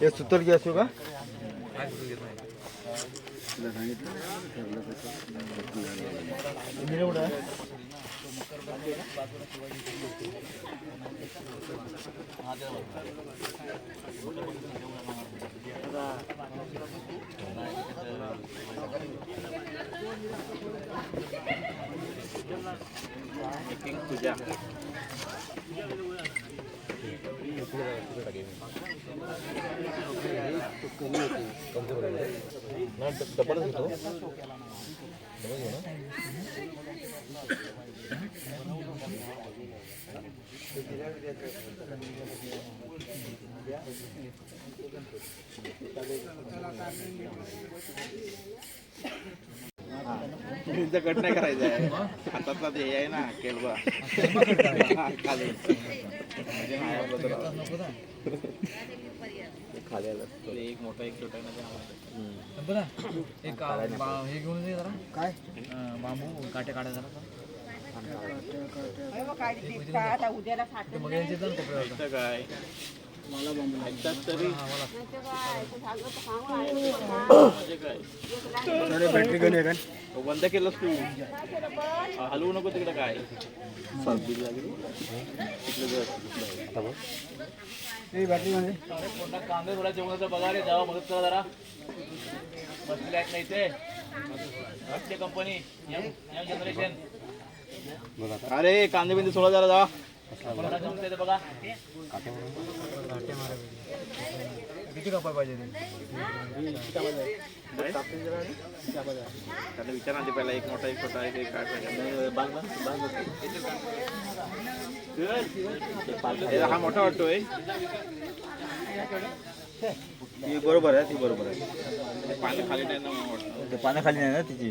हे सुतर घे असो का? डबल होतो डबल घेऊ ना कट नाही करायचं आहे हातातला ते हे आहे ना केलबा खाली. म्हणजे खाली आलं एक मोठा एक छोटा ते एक बा- हे घेऊन ये जरा. काय? बांबू काटे काढा जरा. काय? बॅटरी घेऊन येत बंद केलंस तू हलवू नको तिकडे काय बॅटरी घेऊन कांदे थोडा जेवणाचा बघा रे जावा मदत करा जरा बसले आहेत नाही ते कंपनी यंग जनरेशन अरे कांदे बिंदे सोडा जरा जा कोणाला जमते ते किती कपाय पाहिजे त्याला विचार आधी पहिला एक मोठा एक छोटा एक काय पाहिजे हा मोठा वाटतोय ती बरोबर आहे ती बरोबर आहे पाणी खाली नाही ना पाण्याखाली नाही ना तिची.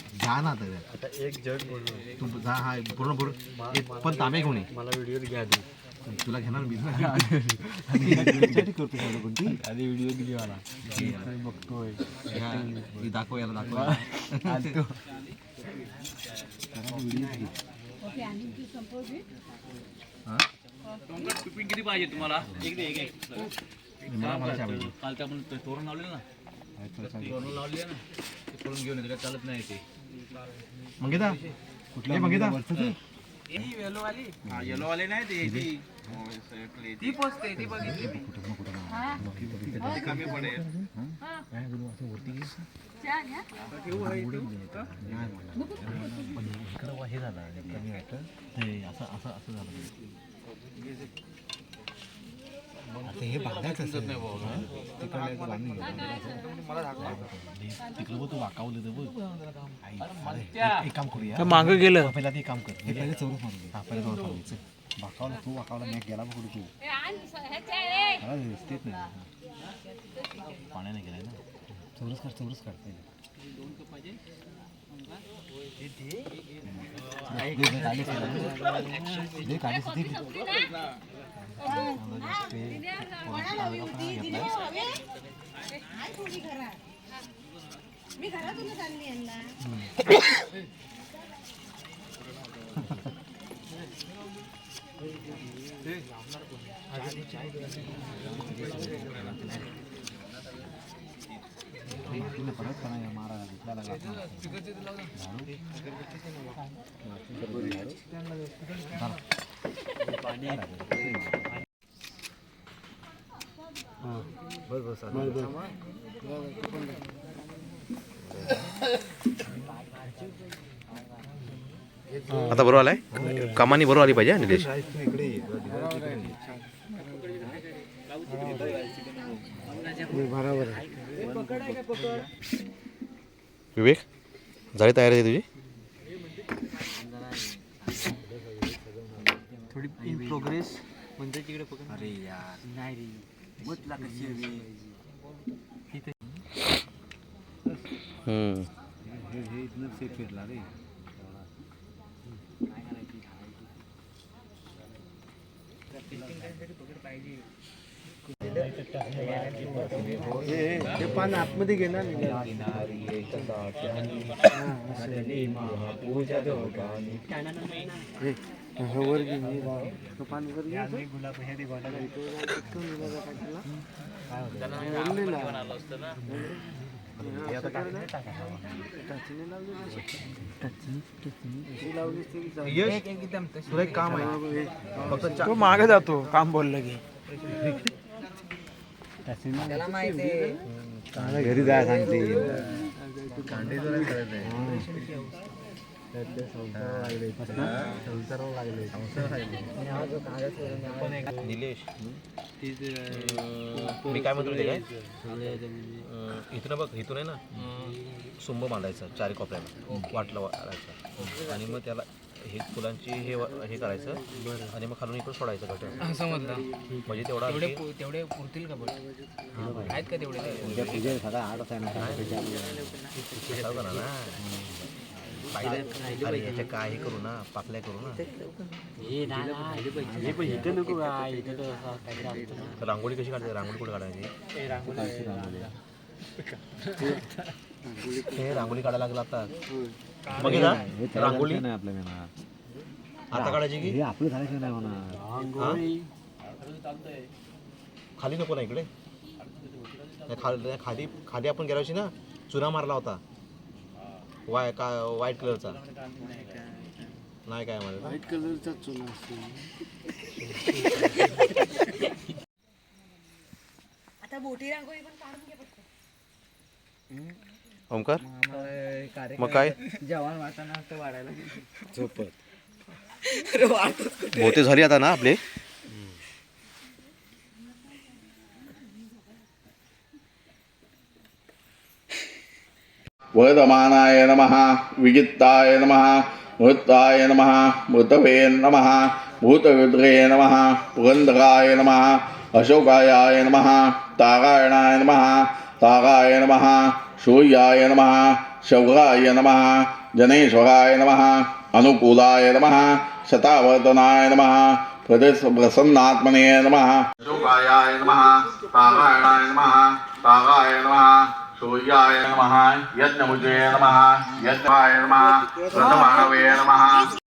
जा ना आता एक जग तू जा हा पूर्ण पूर्ण एक पण तांबे घेऊन ये मला व्हिडिओ घ्या तुला घेणार मी करतो कोणती आधी व्हिडिओ दिली मला बघतोय दाखव याला दाखव टोंकट टिफिन किती पाहिजे तुम्हाला एक दे एक एक मला मला चालेल कालच्या आपण ते तोरण लावले ना तोरण लावले ना ते करून घेऊन येते काय चालत नाही ते मंगेता? कुठल्या मंगेता? हा येलो वाले नाही ते ती ती कमी पडेल इकडं हे? झालं कमी वाटतं ते असं असं असं झालं. आता हे बांधायचं असं तिकडे बांधून तिकडं बघ तू वाकावलं तर बघ. एक- एक काम करूया. मागं गेलं? पहिला ते काम कर. हे पहिले चौरस मारून हा पहिले चौरस मारून. वाकावला तू वाकावला मी गेला बघ कुठे तू. व्यवस्थित नाही. पाण्याने गेलाय ना. चौरस कर चौरस काढ पहिले. मी घरातूनच आणली यांना Martina परत करायला मारा त्याला आता बरोबर आलाय कामानी बरोबर आली पाहिजे निलेश बरोबर आहे विवेक झाली तयारी आहे तुझी? थोडी इन प्रोग्रेस म्हणजे तिकडे पकड. अरे यार. नाही रे. कशी हम्म. हे हे इथनं सेट फिरला रे. ते पान आतमध्ये घेणार वर घे पान वर घे गुलाब हे ते काम आहे. फक्त तो मागे जातो काम बोललं की. घरी जाय सांगते. निलेश. मी काय म्हणतो ते काय इथनं बघ इथून आहे ना सुंब बांधायचं चारी कोपऱ्याला वाटलं वाढायचं आणि मग त्याला हे फुलांची हे हे करायचं आणि मग खालून इकडे सोडायचं घट समजलं. म्हणजे तेवढा आणखी- तेवढे पुरतील का बट आहेत का तेवढे? का ना. अरे याच्या काय हे करू ना पाकल्या करू ना. तर रांगोळी कशी काढायची रांगोळी कुठे काढायची? हे रांगोळी काढायला लागला आता. मग रांगोळी? नाही आपल्या मना आता काढायची की? हे आपलं झाल्याशिवाय नाही म्हणा. हा? खाली नको ना इकडे. नाही, खाली खाली खाली आपण गेल्या वर्षी ना चुना मारला होता. वाय का व्हाईट कलरचा. नाही काय मला व्हाईट कलरचा चुना असतो आता बोटी रांगोळी पण काढून घे पटकन. ओमकार? मग काय? जेवण वाटाणा वाढायला झोपत. भोवते झाली आता ना आपले? वर्धमानाय नमः विजित्ताय नमः मृत्ताय नमः मृतवे नमः भूतरुद्रे नमः पुरन्दराय नमः अशोकाय नमः तारायणाय नमः ताराय नमः सूर्याय नमः शौराय नमः जनेश्वराय नमः अनुकूलाय नमः शतावर्तनाय नमः प्रदेश प्रसन्नात्मने नमः। अशोकाय नमः तारायणाय नमः ताराय नमः सूर्याय नमः यज्ञमुजे नमः यज्ञाय नमः रथमानवे नमः।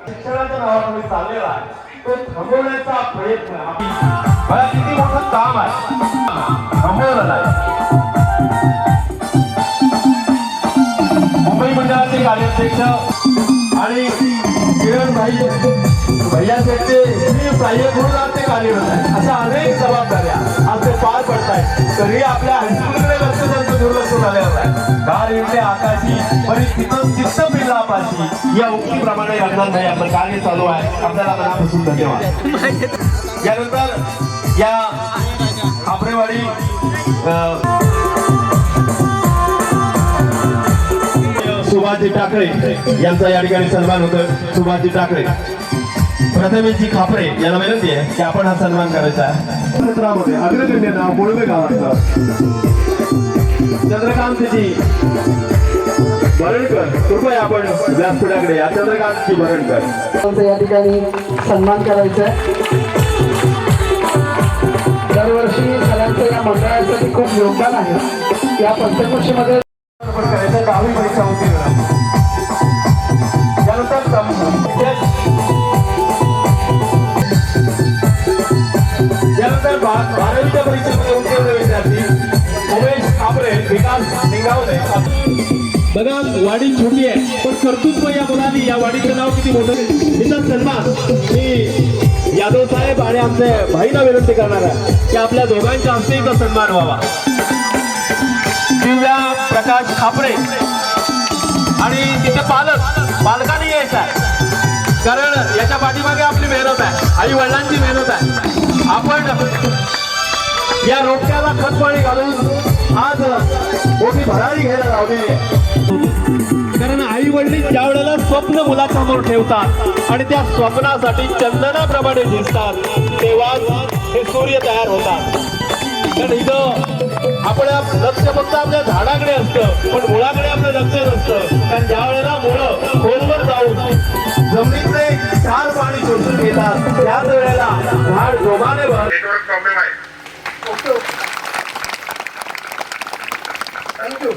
शिक्षणाच्या नावाखाली चाललेला आहे तो थांबवण्याचा प्रयत्न मला किती मोठं काम आहे थांबवलं नाही मंडळाचे कार्याध्यक्ष आणि किरण भाई भैया शेट्टे मी सहाय्यक म्हणून आज ते कार्यरत आहे अशा अनेक जबाबदाऱ्या आज ते पार पडत आहेत तरी आपल्या हायस्कूलकडे लक्ष त्यांचं दुर्लक्ष झालेलं आहे. गार इथे आकाशी परिस्थिती चित्त पिल्ला या उक्तीप्रमाणे रंजन भाई आपलं कार्य चालू आहे. आपल्याला मनापासून धन्यवाद. यानंतर या आबरेवाडी सुभाषजी टाकळे यांचा या ठिकाणी सन्मान होतो सुभाषजी टाकळे प्रथमेशजी खापरे यांना विनंती आहे की आपण हा सन्मान करायचा अग्रगण्य नाव गावाचं. चंद्रकांतजी. भरणकर कृपया आपण व्यासपीठाकडे या. चंद्रकांतजी भरणकर या ठिकाणी सन्मान करायचा आहे. दरवर्षी सगळ्यांचं या मंडळासाठी खूप योगदान आहे. या पंचकृषीमध्ये दहावी परीक्षा उत्तीर्ण त्यानंतर सम- त्यानंतर बा- बारावीच्या परीक्षेमध्ये उत्तीर्ण विद्यार्थी उमेश कापरे विकास निंगावले. बघा वाडी छोटी आहे पण कर्तृत्व या मुलांनी या वाडीचं नाव किती मोठं. तिचा सन्मान. मी यादव साहेब आणि आमचे भाईला विनंती करणार आहे की आपल्या दोघांच्या हस्ते सन्मान व्हावा. प्रकाश खापरे. आणि तिथे पालक पालकांनी यायचं. आहे कारण याच्या पाठीमागे आपली मेहनत आहे. आई वडिलांची मेहनत आहे. आपण या रोपट्याला खतपाणी घालून आज मोठी भरारी घ्यायला लावलेली आहे. कारण आई वडील ज्या वेळेला स्वप्न मुलासमोर ठेवतात आणि त्या स्वप्नासाठी चंदनाप्रमाणे दिसतात तेव्हा हे सूर्य तयार होतात. कारण इथं आपण आप- लक्ष फक्त आपल्या झाडाकडे असतं पण मुळाकडे आपलं लक्ष नसतं. कारण ज्या वेळेला मुळं खोलवर जाऊन जमिनीतले चार पाणी शोषून घेतात त्याच वेळेला झाड जोमाने भर नेटवर्क प्रॉब्लेम आहे थँक्यू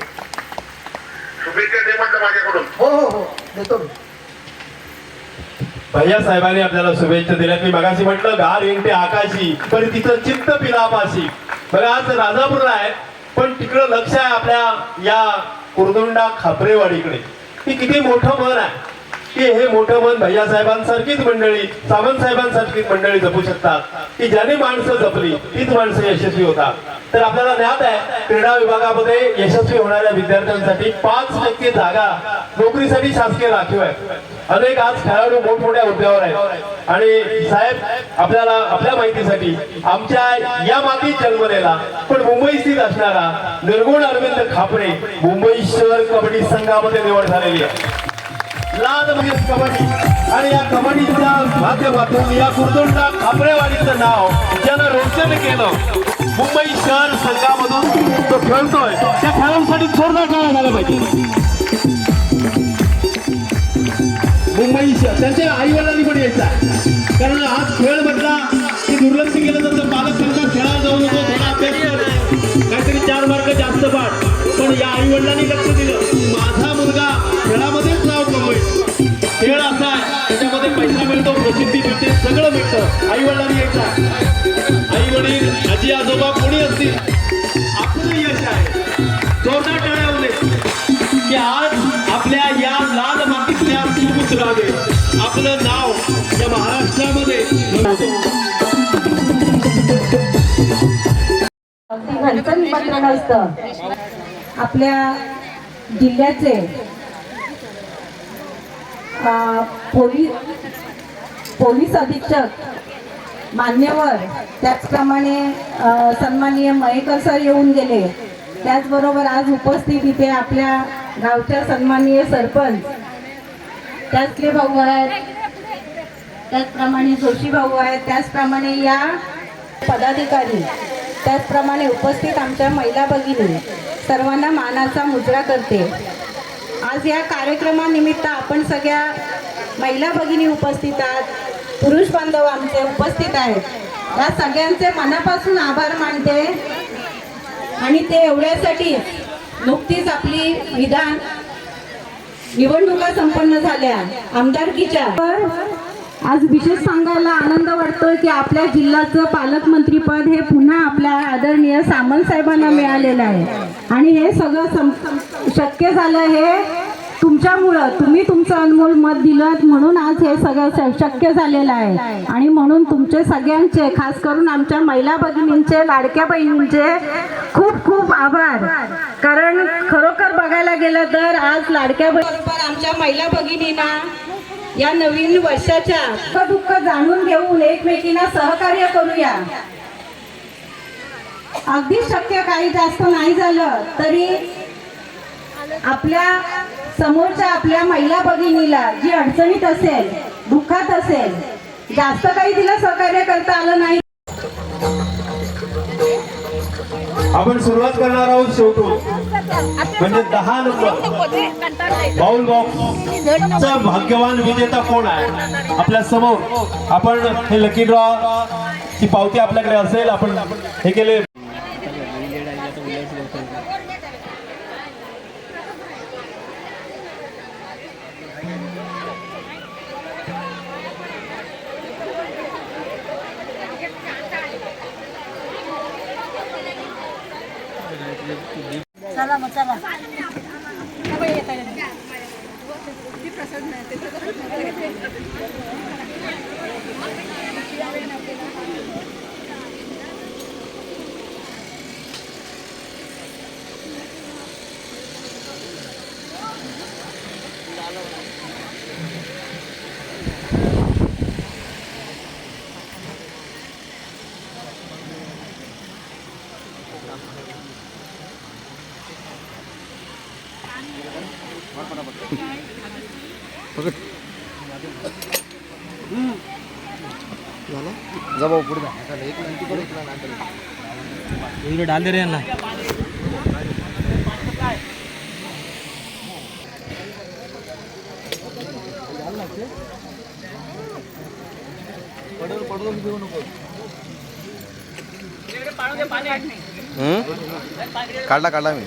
शुभेच्छा दे म्हटलं माझ्याकडून हो हो हो. देतो मी. भैया साहेबांनी आपल्याला शुभेच्छा दिल्या मी मगाशी म्हटलं गार इंटे आकाशी पण तिचं चित्त पिलापाशी बघा आज राजापूरला आहे पण तिकडं लक्ष आहे आपल्या या कुरदुंडा खापरेवाडीकडे. की किती मोठं मन आहे. की हे मोठं मन भैया साहेबांसारखीच मंडळी सावंत साहेबांसारखीच मंडळी जपू शकतात. की ज्याने माणसं जपली तीच माणसं यशस्वी होतात. तर आपल्याला ज्ञात आहे क्रीडा विभागामध्ये यशस्वी होणाऱ्या विद्यार्थ्यांसाठी पाच टक्के जागा नोकरीसाठी शासकीय राखीव आहे. अनेक आज खेळाडू मोठमोठ्या हुद्द्यावर आहेत. आणि साहेब आपल्याला आपल्या माहितीसाठी आमच्या या मातीत जन्मलेला पण मुंबई स्थित असणारा निर्गुण अरविंद खापरे मुंबई शहर कबड्डी संघामध्ये निवड झालेली आहे. लाल म्हणजे कबड्डी. आणि या कबड्डीच्या माध्यमातून या कुर्दुंडा खापरेवाडीचं नाव ज्यानं रोशन केलं मुंबई शहर संघामधून तो खेळतोय. त्या खेळांसाठी जोरदार काय झाला पाहिजे. मुंबई शहर त्यांच्या आई वडिलांनी पण यायचा कारण आज खेळ म्हटला की दुर्लक्ष केलं जातं पालक त्यांचा खेळायला जाऊ नको थोडा अभ्यास कर. काहीतरी चार मार्क जास्त पाठ. पण या आई वडिलांनी लक्ष दिलं. माझा मुलगा खेळामध्येच नाव कमवेल. खेळ असा आहे त्याच्यामध्ये पैसा मिळतो प्रसिद्धी मिळते सगळं मिळतं. आई वडिलांनी यायचा आई वडील आजी आजोबा कोणी असतील? आपलं यश आहे. जोरदार टाळ्या होते की आज आपल्या या लाल मातीतल्या सुपुत्राने आपलं नाव या महाराष्ट्रामध्ये आपल्या जिल्ह्याचे पोलीस पोलीस अधीक्षक मान्यवर. त्याचप्रमाणे सन्माननीय मयेकर सर येऊन गेले. त्याचबरोबर आज उपस्थित इथे आपल्या गावच्या सन्माननीय सरपंच त्याचले भाऊ आहेत त्याचप्रमाणे जोशी भाऊ आहेत त्याचप्रमाणे या पदाधिकारी त्याचप्रमाणे उपस्थित आमच्या महिला भगिनी सर्वांना मानाचा मुजरा करते. आज या कार्यक्रमानिमित्त आपण सगळ्या महिला भगिनी उपस्थित आहात. पुरुष बांधव आमचे उपस्थित आहेत. या सगळ्यांचे मनापासून आभार मानते. आणि ते एवढ्यासाठी नुकतीच आपली विधान निवडणुका संपन्न झाल्या. आमदारकीच्या. आज विशेष सांगायला आनंद वाटतोय की आपल्या जिल्ह्याचं पालकमंत्रीपद हे पुन्हा आपल्या आदरणीय सामंत साहेबांना मिळालेलं आहे. आणि हे सगळं शक्य झालं हे तुमच्यामुळं तुम्ही तुमचं अनमोल मत दिलं म्हणून आज हे सगळं शक्य झालेलं आहे. आणि म्हणून तुमचे सगळ्यांचे खास करून आमच्या महिला भगिनींचे लाडक्या बहिणींचे खूप खूप आभार. कारण खरोखर बघायला गेलं तर आज लाडक्या बरोबर आमच्या महिला भगिनींना या नवीन वर्षाच्या सुख दुःख जाणून घेऊन एकमेकींना सहकार्य करूया. अगदी शक्य काही जास्त नाही झालं तरी आपल्या समोरच्या आपल्या महिला भगिनीला जी अडचणीत असेल दुःखात असेल जास्त काही तिला सहकार्य करता आलं नाही. आपण सुरुवात करणार आहोत शेवटून. म्हणजे दहा नंबर बाउल बॉक्सचा भाग्यवान विजेता कोण आहे? आपल्यासमोर. आपण हे लकी ड्रॉ ची पावती आपल्याकडे असेल आपण हे केले. चला मग चला डाल दे रे यांना. काढला काढला मी.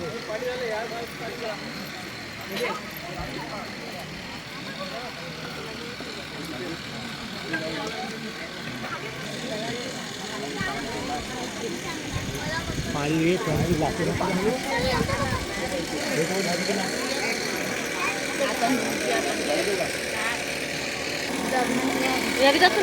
घरी जातो